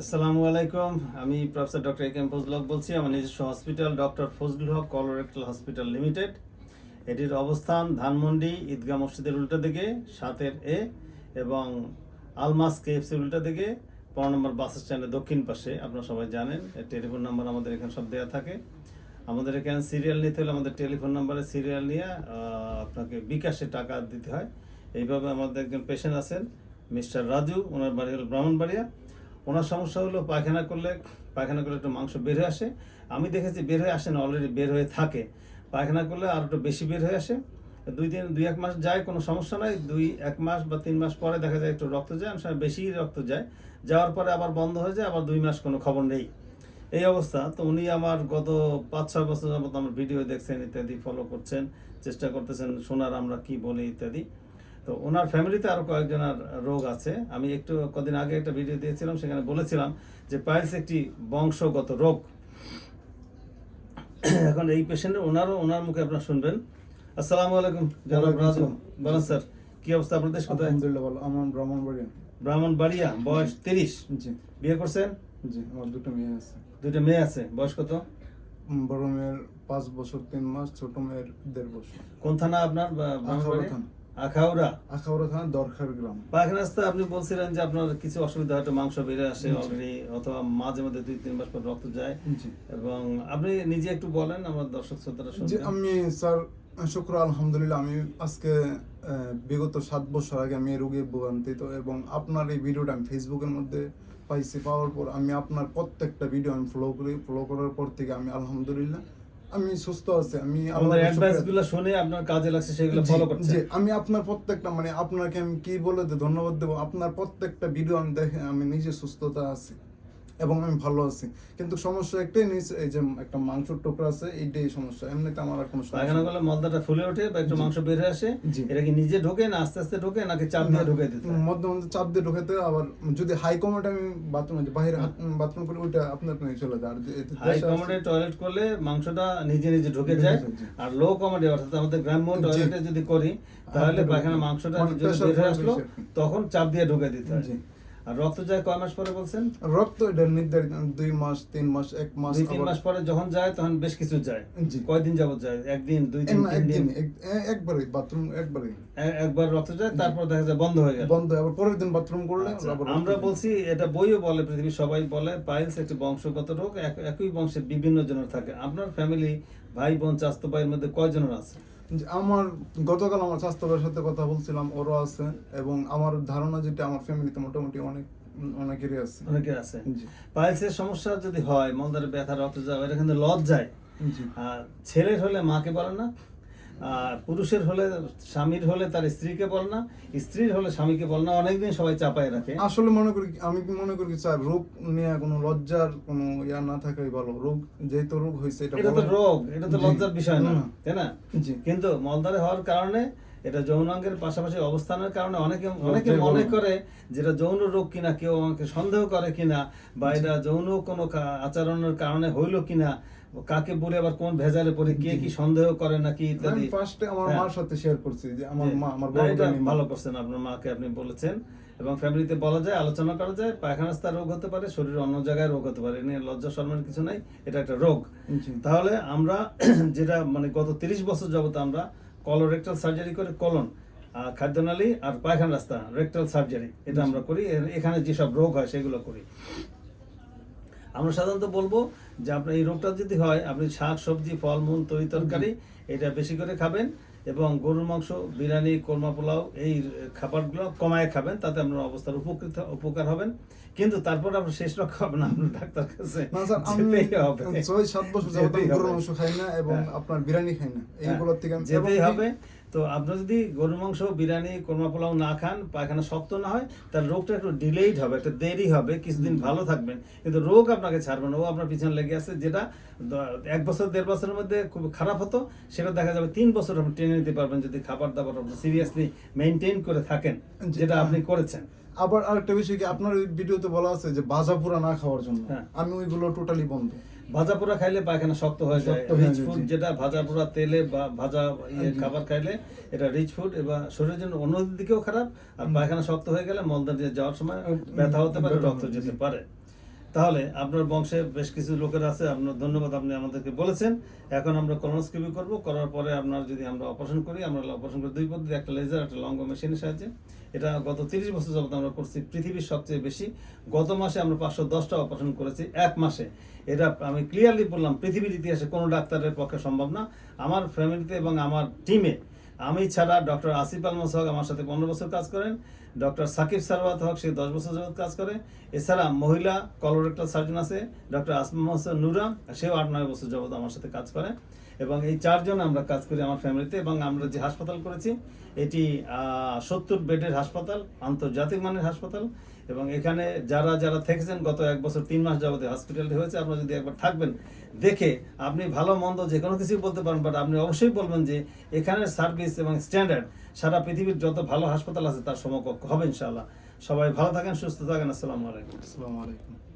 আসসালামু আলাইকুম। আমি professor doctor A K M Fazal বলছি। আমার নিজস্ব hospital, doctor Fazlul Haque, colorectal hospital limited. এটির অবস্থান ধানমন্ডি ঈদগাহ মসজিদের উল্টো দিকে, সাতের এ, এবং আলমাস কেএফসির উল্টো দিকে, পনেরো নম্বর বাস স্ট্যান্ডের দক্ষিণ পাশে। আপনারা সবাই জানেন টেলিফোন নাম্বার আমাদের এখানে সব দেওয়া থাকে। আমাদের এখানে সিরিয়াল নিতে হলে আমাদের টেলিফোন নাম্বারে সিরিয়াল নিয়ে আপনাকে বিকাশে টাকা দিতে হয়। এইভাবে আমাদের একজন পেশেন্ট আছেন, মিস্টার রাজু। ওনার বাড়ি হল ব্রাহ্মণবাড়িয়া। ওনার সমস্যা হলো পায়খানা করলে পায়খানা করলে একটু মাংস বের হয়ে আসে। আমি দেখেছি বের হয়ে আসে না অলরেডি বের হয়ে থাকে। পায়খানা করলে আর একটু বেশি বের হয়ে আসে। দুই দিন, দুই এক মাস যায়, কোনো সমস্যা নাই। দুই, এক মাস বা তিন মাস পরে দেখা যায় একটু রক্ত যায় সময় বেশি রক্ত যায়। যাওয়ার পরে আবার বন্ধ হয়ে যায়, আবার দুই মাস কোনো খবর নেই। এই অবস্থা। তো উনি আমার গত পাঁচ, ছয় বছর যাবত আমার ভিডিও দেখছেন ইত্যাদি ফলো করছেন, চেষ্টা করতেছেন, শোনার আমরা কি বলি ইত্যাদি। তো ওনার ফ্যামিলিতে আরও কয়েকজনের রোগ আছে। আমি একটু কদিন আগে একটা ভিডিও দিয়েছিলাম সেখানে বলেছিলাম যে পাইলস একটি বংশগত রোগ। এখন এই পেশেন্টের ওনারও ওনার মুখে আপনারা শুনবেন। আসসালামু আলাইকুম জনাব রাজু। বলেন স্যার? কি অবস্থা আপনার দেশ কোথায়? আলহামদুলিল্লাহ ভালো। আমার ব্রাহ্মণবাড়িয়া। ব্রাহ্মণবাড়িয়া বয়স তিরিশ। জি। বিয়ে করছেন? জি আমার দুটো মেয়ে আছে। দুইটা মেয়ে আছে। বয়স কত? বড় মেয়ের পাঁচ বছর তিন মাস ছোট মেয়ের দেড় বছর। কোন থানা আপনার থানা। আখাউড়া? আখাউড়া থানা দরখার গ্রাম। পায়খানা রাস্তায় আপনি বলছিলেন যে আপনার কিছু অসুবিধা হয়তো মাংস বেড়ে আসে অলরেডি অথবা মাঝে মধ্যে দুই তিন মাস পর রক্ত যায়। এবং আপনি নিজে একটু বলেন আমার দর্শক শ্রোতারা জি আমি স্যার শুক্র আলহামদুলিল্লাহ আমি আজকে বিগত সাত বছর আগে আমি রোগে ভোগান্তিত এবং আপনার এই ভিডিওটা আমি ফেসবুকের মধ্যে পাইছি পাওয়ার পর আমি আপনার প্রত্যেকটা ভিডিও আমি ফলো করি ফলো করার পর থেকে আমি আলহামদুলিল্লাহ আমি সুস্থ আছি আমি আপনার আল্লাহর অ্যাডভাইস শুকরিয়া- গুলো শুনে আপনার কাজে লাগছে সেগুলো ফলো করছি। আমি আপনার প্রত্যেকটা মানে আপনাকে আমি কি বলে ধন্যবাদ দেব আপনার প্রত্যেকটা ভিডিও আমি দেখে আমি নিজে সুস্থতা আছি। এবং আমি ভালো আছি কিন্তু সমস্যা একটাই নিচে এই যে একটা মাংসের টুকরা আছে এইটাই সমস্যা এমনিতে আমার আর কোনো সমস্যা পায়খানা। করলে মলদাটা ফুলে ওঠে বা একটু মাংস বের হয়ে আসে এটা কি নিজে ঢোকে না আস্তে আস্তে ঢোকে নাকি চাপ দিয়ে ঢোকে দিতে হয়? মধ্যে মধ্যে চাপ দিয়ে ঢোকাতে আবার যদি হাই কমেন্ট আমি বাথরুমে বাইরে বাথরুম করি ওইটা আপনার আপনি চলে যায় আর হাই কমেডে টয়লেট করলে মাংসটা নিজে নিজে ঢুকে ঢুকে যায় আর লো কমেডে অর্থাৎ আমাদের গ্রাম্য। টয়লেটে যদি করি তাহলে ঢুকে পায়খানা মাংসটা যদি pressure বের হয়ে আসলো। তখন চাপ দিয়ে ঢুকে দিতে হয়। আর রক্ত যায় কয় মাস পরে বলছেন? রক্ত এটা নির্ধারিত দুই মাস তিন মাস এক মাস দুই তিন মাস পরে যখন যায় তখন বেশ কিছু যায়। কয়দিন যাবত যায়? একদিন দুই দিন তিন দিন? একদিন এক- এ- একবারে বাথরুম একবারে এ- একবার রক্ত যায় তারপর দেখা যায় বন্ধ হয়ে গেল। বন্ধ আবার পরের দিন বাথরুম করলে আচ্ছা, আমরা বলছি এটা বইও বলে পৃথিবীর সবাই বলে পাইলস একটি বংশগত রোগ একই বংশের বিভিন্ন জনের থাকে। আপনার ফ্যামিলি ভাই বোন চাস্তো ভাইয়ের মধ্যে কয়জনের আছে? আমার গতকাল আমার স্বাস্থ্য ভাইয়ের সাথে কথা বলছিলাম ওরও আছে এবং আমার ধারণা যেটা আমার ফ্যামিলিতে মোটামুটি অনেক অনেকেরই আছে। অনেকের আছে। পাইলসের সমস্যা যদি হয় মন্দারে ব্যথা রক্ত যাওয়া এটা কিন্তু লজ যায় আর ছেলের হলে মাকে বলে না পুরুষের হলে স্বামীর হলে তার স্ত্রীকে বল না স্ত্রীর হলে স্বামীকে বল না অনেকদিন সবাই চাপায় রাখে। আসলে মনে করি আমি মনে করি স্যার রোগ নিয়ে কোনো লজ্জার কোনো ইয়া না থাকাই ভালো। রোগ যেহেতু রোগ হয়েছে এটা তো রোগ এটা তো লজ্জার বিষয় না। তাই না? কিন্তু মলদারে হওয়ার কারণে এটা যৌনাঙ্গের পাশাপাশি অবস্থানের কারণে অনেকে অনেকে মনে করে যেটা যৌন রোগ কিনা কেউ আমাকে সন্দেহ করে কিনা বা এটা যৌন কোনো আচরণের কারণে হইল কিনা কাকে বলে আবার কোন ভেজালে পড়ে কে কি সন্দেহ করে নাকি ইত্যাদি। ফার্স্টে আমার হ্যাঁ। মার সাথে শেয়ার করছি যে আমার মা আমার ভালো করছেন আপনার মাকে আপনি বলেছেন। এবং ফ্যামিলিতে বলা যায় আলোচনা করা যায় পায়খানাস্তার রোগ হতে পারে শরীরের অন্য জায়গায় রোগ হতে পারে নিয়ে লজ্জা শর্মের কিছু নাই এটা একটা রোগ। তাহলে আমরা যেটা মানে গত তিরিশ বছর যাবত আমরা কলোরেক্টাল সার্জারি করে কলন খাদ্যনালী আর পায়খানা রাস্তা রেক্টাল সার্জারি এটা আমরা করি। এখানে যেসব রোগ হয় সেগুলো করি। আমরা সাধারণত বলব যে আপনার এই রোগটা যদি হয় আপনি শাক সবজি ফলমূল তরি তরকারি এটা বেশি করে খাবেন। এবং গরুর মাংস বিরিয়ানি কোরমা পোলাও এই খাবারগুলো কমায় খাবেন তাতে আপনার অবস্থার উপকৃত উপকার হবেন। কিন্তু তারপর আপনার শেষ রক্ষা হবে না আপনার ডাক্তার কাছে। ছয় সাত বছর গরুর মাংস খাই না এবং হ্যাঁ। আপনার বিরিয়ানি খাই না। এইগুলোর থেকে আমি- যেতেই হবে। তো আপনি যদি গরুর মাংস বিরিয়ানি কোরমা পোলাও না খান পায়খানা শক্ত না হয় তার রোগটা একটু ডিলেইড হবে একটা দেরি হবে কিছুদিন ভালো থাকবেন। কিন্তু রোগ আপনাকে ছাড়বে না ও আপনার পিছনে লেগে আছে যেটা এক বছর দেড় বছরের মধ্যে খুব খারাপ হতো সেটা দেখা যাবে তিন বছর আপনি টেনে নিতে পারবেন যদি খাবার দাবার আপনি সিরিয়াসলি মেনটেন করে থাকেন যেটা। আপনি করেছেন। আবার আরেকটা বিষয় কি আপনার ওই ভিডিওতে বলা আছে যে ভাজা পোড়া না খাওয়ার জন্য। হ্যাঁ। আমি ওইগুলো টোটালি বন্ধ। ভাজা পোড়া খাইলে পায়খানা শক্ত হয়ে যায়। রিচ ফুড যেটা ভাজা পোড়া তেলে বা ভাজা ইয়ে খাবার খাইলে এটা রিচ ফুড এবং শরীরের জন্য অন্য দিকেও খারাপ। আর পায়খানা শক্ত হয়ে গেলে মলদার দিয়ে যাওয়ার সময় ব্যথা হতে পারে রক্ত যেতে পারে। তাহলে আপনার বংশে বেশ কিছু লোকের আছে, আপনার ধন্যবাদ আপনি আমাদেরকে বলেছেন। এখন আমরা কলোনোস্কোপি করব, করার পরে আপনার যদি আমরা অপারেশন করি, আমরা অপারেশন করি দুই পদ্ধতি, একটা লেজার একটা লঙ্গ মেশিনের সাহায্যে। এটা গত তিরিশ বছর যাবত আমরা করছি, পৃথিবীর সবচেয়ে বেশি। গত মাসে আমরা পাঁচশো দশটা অপারেশন করেছি এক মাসে। এটা আমি ক্লিয়ারলি বললাম, পৃথিবীর ইতিহাসে কোনো ডাক্তারের পক্ষে সম্ভব না। আমার ফ্যামিলিতে এবং আমার টিমে আমি ছাড়া ডক্টর আসিফ আলমস হক আমার সাথে পনেরো বছর কাজ করেন। ডক্টর সাকিব সারওয়াত হক সে দশ বছর যাবৎ কাজ করে। এছাড়া মহিলা কলোরেক্টাল সার্জন আছে, ডক্টর আসমা হোসেন নুরা সেও আট নয় বছর যাবৎ আমার সাথে কাজ করে। এবং এই চারজন আমরা কাজ করি আমার ফ্যামিলিতে এবং আমরা যে হাসপাতাল করেছি, এটি সত্তর বেডের হাসপাতাল, আন্তর্জাতিক মানের হাসপাতাল এবং এখানে যারা যারা থেকেছেন গত এক বছর তিন মাস যাবতে হসপিটালটি হয়েছে, আপনারা যদি একবার থাকবেন, দেখে আপনি ভালো, মন্দ যে কোনো কিছুই বলতে পারেন বাট আপনি অবশ্যই বলবেন যে এখানের সার্ভিস এবং স্ট্যান্ডার্ড সারা পৃথিবীর যত ভালো হাসপাতাল আছে তার সমকক্ষ হবে ইনশাআল্লাহ। সবাই ভালো থাকেন, সুস্থ থাকেন, আসসালামু আলাইকুম। আসসালামু আলাইকুম।